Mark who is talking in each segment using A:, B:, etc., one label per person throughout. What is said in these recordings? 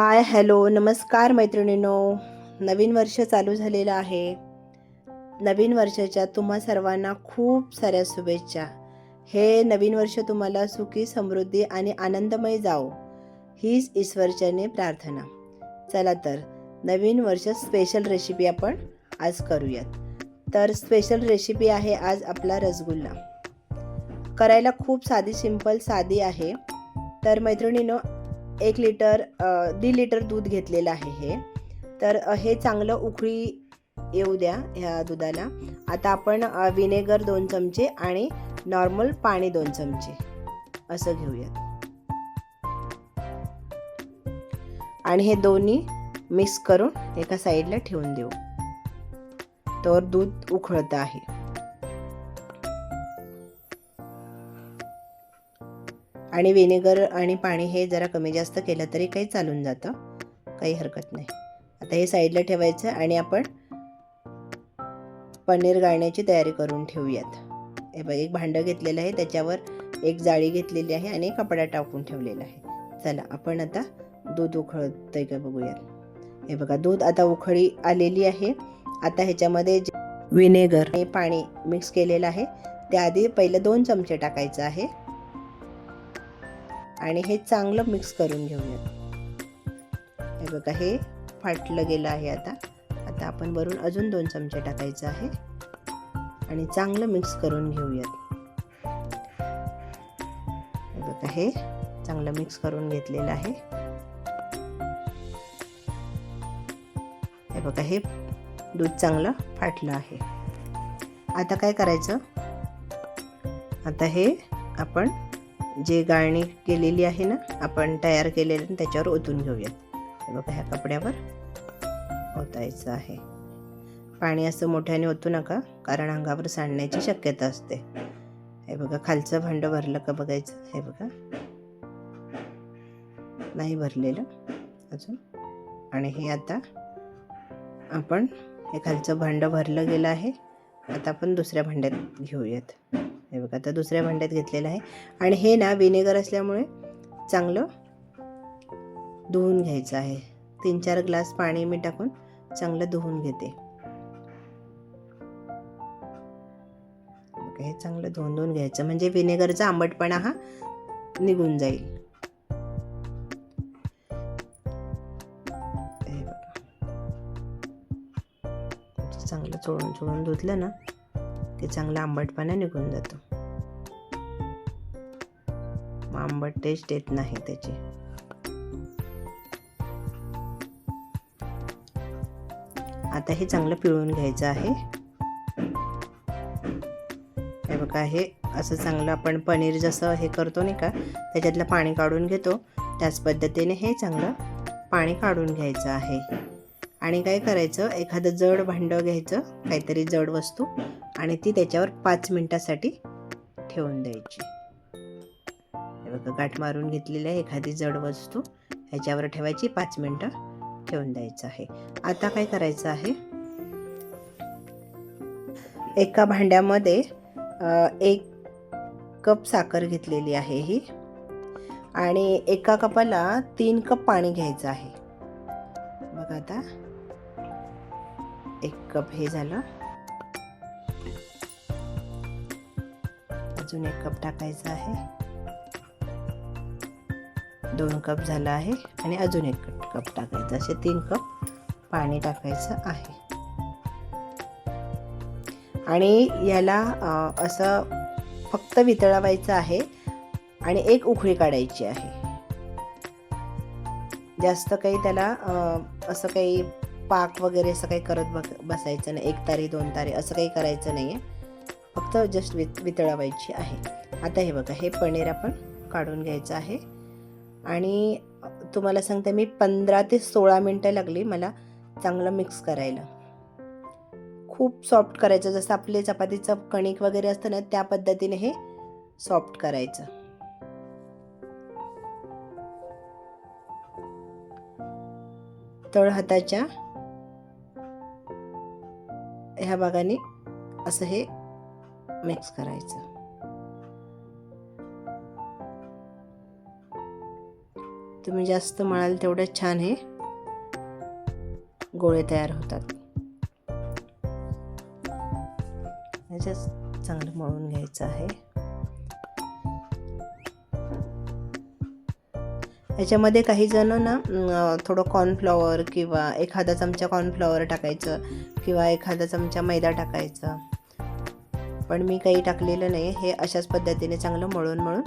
A: Hi hello नमस्कार मैत्रिणींनो. नवीन वर्ष चालू झालेलं आहे. नवीन वर्षाच्या तुम्हा सर्वांना खूप साऱ्या शुभेच्छा. हे नवीन वर्ष तुम्हाला सुखी समृद्धी आणि आनंदमय जाओ हीच ईश्वरच्याने प्रार्थना. चला तर नवीन वर्ष स्पेशल रेसिपी आपण आज करूयात. तर स्पेशल रेसिपी आहे आज आपला रसगुल्ला. करायला खूप साधी सिंपल साधी आहे. तर मैत्रिणीनो एक लिटर दीड लिटर दूध घेतलेलं आहे हे. तर हे चांगलं उकळी येऊ द्या ह्या दुधाला. आता आपण विनेगर दोन चमचे आणि नॉर्मल पाणी दोन चमचे असं घेऊयात. आणि हे दोन्ही मिक्स करून एका साईडला ठेवून देऊ. तर दूध उकळतं आहे. आणि विनेगर आणि पाणी हे जरा कमी जास्त केलं तरी काही चालून जातं. काही हरकत नाही. आता हे साईडला ठेवायचं आणि आपण पनीर गाळण्याची तयारी करून ठेवूयात. हे बघ एक भांडं घेतलेलं आहे त्याच्यावर एक जाळी घेतलेली आहे आणि कपडा टाकून ठेवलेला आहे. चला आपण आता दूध उकळतंय का बघूयात. हे बघा दूध आता उखळी आलेली आहे. आता ह्याच्यामध्ये विनेगर आणि पाणी मिक्स केलेलं आहे. त्याआधी पहिलं दोन चमचे टाकायचं आहे. आणि हे चांगलं मिक्स करून घेऊयात. हे बघा हे फाटलं गेलं आहे आता. आता आपण वरून अजून दोन चमचे टाकायचं आहे. आणि चांगलं मिक्स करून घेऊयात. हे बघा हे चांगलं मिक्स करून घेतलेलं आहे. हे बघा हे दूध चांगलं फाटलं आहे. आता काय करायचं? आता हे आपण जे गाळणी केलेली आहे ना आपण तयार केलेलं त्याच्यावर ओतून घेऊयात. हे बघा ह्या कपड्यावर ओतायचं आहे. पाणी असं मोठ्याने ओतू नका कारण अंगावर सांडण्याची शक्यता असते. हे बघा खालचं भांडं भरलं का बघायचं? हे बघा. नाही भरलेलं अजून. आणि हे आता आपण हे खालचं भांडं भरलं गेलं आहे. आता आपण दुसऱ्या भांड्यात घेऊयात. हे बघा आता दुसऱ्या भांड्यात घेतलेलं आहे. आणि हे ना विनेगर असल्यामुळे चांगलं धुवून घ्यायचं आहे. तीन चार ग्लास पाणी मी टाकून चांगलं धुवून घेते. हे चांगलं धुवून धुवून घ्यायचं. म्हणजे विनेगरचा आंबटपणा हा निघून जाईल. हे चांगलं चोळून चोळून धुतलं ना ते चांगला आंबटपणा निघून जातो. मग आंबट टेस्ट येत नाही त्याची. आता हे चांगलं पिळून घ्यायचं आहे. हे बघा हे असं चांगलं आपण पनीर जसं हे करतो नाही का त्याच्यातलं पाणी काढून घेतो. त्याच पद्धतीने हे चांगलं पाणी काढून घ्यायचं आहे. आणि काय करायचं एखादं जड भांडं घ्यायचं काहीतरी जड वस्तू आणि ती त्याच्यावर पाच मिनटासाठी ठेवून द्यायची. बघा गाठ मारून घेतलेली आहे एखादी जड वस्तू. ह्याच्यावर ठेवायची पाच मिनटं ठेवून द्यायचं आहे. आता काय करायचं आहे? एका भांड्यामध्ये एक कप साखर घेतलेली आहे ही. आणि एका कपाला तीन कप पाणी घ्यायचं आहे. बघा आता. एक कप हे झालं. अजून एक कप टाकायचा आहे. दोन कप झाला आहे आणि अजून एक कप टाकायचं. असे तीन कप पाणी टाकायचं आहे. आणि याला असं फक्त वितळवायचं आहे आणि एक उखळी काढायची आहे. जास्त काही त्याला असं काही पाक वगैरे असं काही करत बघ बसायचं नाही. एक तारी दोन तारी असं काही करायचं नाही आहे फक्त जस्ट वित वितळवायची आहे. आता हे बघा हे पनीर आपण काढून घ्यायचं आहे. आणि तुम्हाला सांगते मी पंधरा ते सोळा मिनटं लागली मला चांगलं मिक्स करायला. खूप सॉफ्ट करायचं. जसं आपले चपातीचं कणिक वगैरे असतं ना त्या पद्धतीने हे सॉफ्ट करायचं. तळहाताच्या ह्या भागाने असं हे मिक्स करायचं. तुम्ही जास्त मळाल तेवढं छान हे गोळे तयार होतात. चांगलं मळून घ्यायचं आहे. ह्याच्यामध्ये काही जण ना थोडं कॉर्नफ्लॉवर किंवा एखादा चमचा कॉर्नफ्लॉवर टाकायचं किंवा एखादा चमचा मैदा टाकायचा. पण मी काही टाकलेलं नाही हे अशाच पद्धतीने चांगलं मळून मळून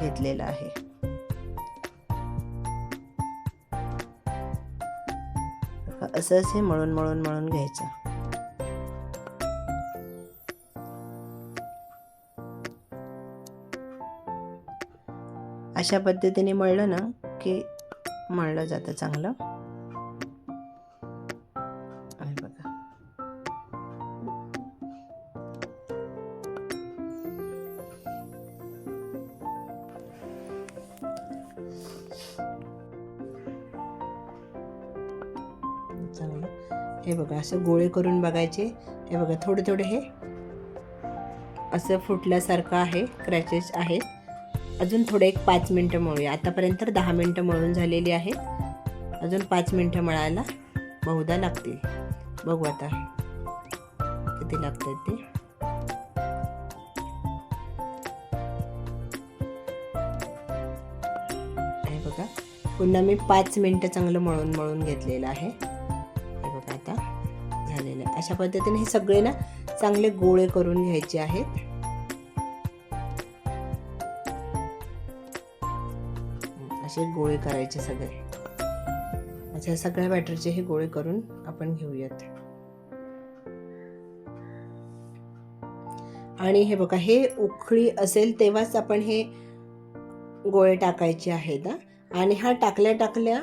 A: घेतलेलं आहे. असं हे मळून मळून मळून घ्यायचं. अशा पद्धतीने मळलं ना की मळलं जातं चांगलं. हे बघा. चांगलं. हे बघा असं गोळे करून बघायचे. हे बघा थोडे थोडे हे असं फुटल्यासारखं आहे क्रॅचेस आहेत. अजून थोडे एक पाच मिनटं मळूया. आतापर्यंत दहा मिनटं मळून झालेली आहेत. अजून पाच मिनटं मळायला बहुधा लागतील. बघू आता किती लागतात ते. हे बघा पुन्हा मी पाच मिनटं चांगलं मळून मळून घेतलेलं आहे. हे बघा आता झालेलं आहे. अशा पद्धतीने हे सगळे ना चांगले गोळे करून घ्यायचे आहेत. असे गोळे करायचे सगळे. अच्छा सगळ्या बॅटरचे हे गोळे करून आपण घेऊयात. आणि हे बघा हे उखळी असेल तेव्हाच आपण हे गोळे टाकायचे आहेत आणि हा टाकल्या टाकल्या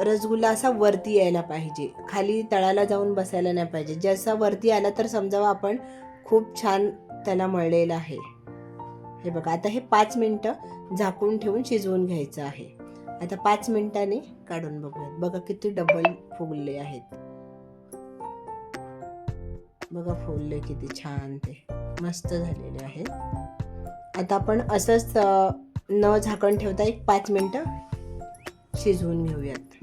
A: रसगुल्ला असा वरती यायला पाहिजे. खाली तळाला जाऊन बसायला नाही पाहिजे. जसा वरती आला तर समजावा आपण खूप छान त्याला मळलेलं आहे. हे बघा आता हे पाच मिनटं झाकून ठेवून शिजवून घ्यायचं आहे. आता पाच मिनिटांनी काढून बघूयात. बघा किती डबल फुगले आहेत. बघा फुलले किती छान ते. मस्त झालेले आहेत. आता आपण असंच न झाकण ठेवता एक पाच मिनटं शिजवून घेऊयात.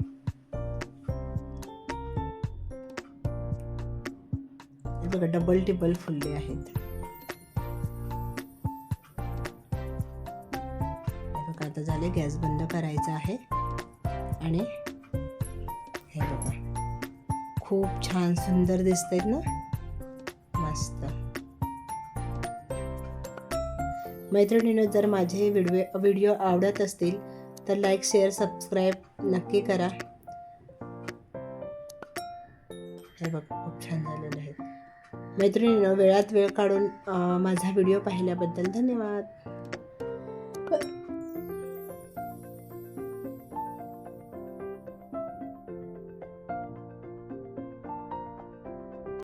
A: हे बघा डबल टिबल फुलले आहेत. झाले गॅस बंद करायचा आहे. आणि हे बघा. खूप छान सुंदर दिसत आहेत ना? मस्त. मैत्रिणीनं जर माझे व्हिडिओ व्हिडिओ आवडत असतील तर लाईक शेअर सबस्क्राईब नक्की करा. हे बघ खूप छान झालेलं आहे. मैत्रिणीनं वेळात वेळ काढून माझा व्हिडिओ पाहिल्याबद्दल धन्यवाद.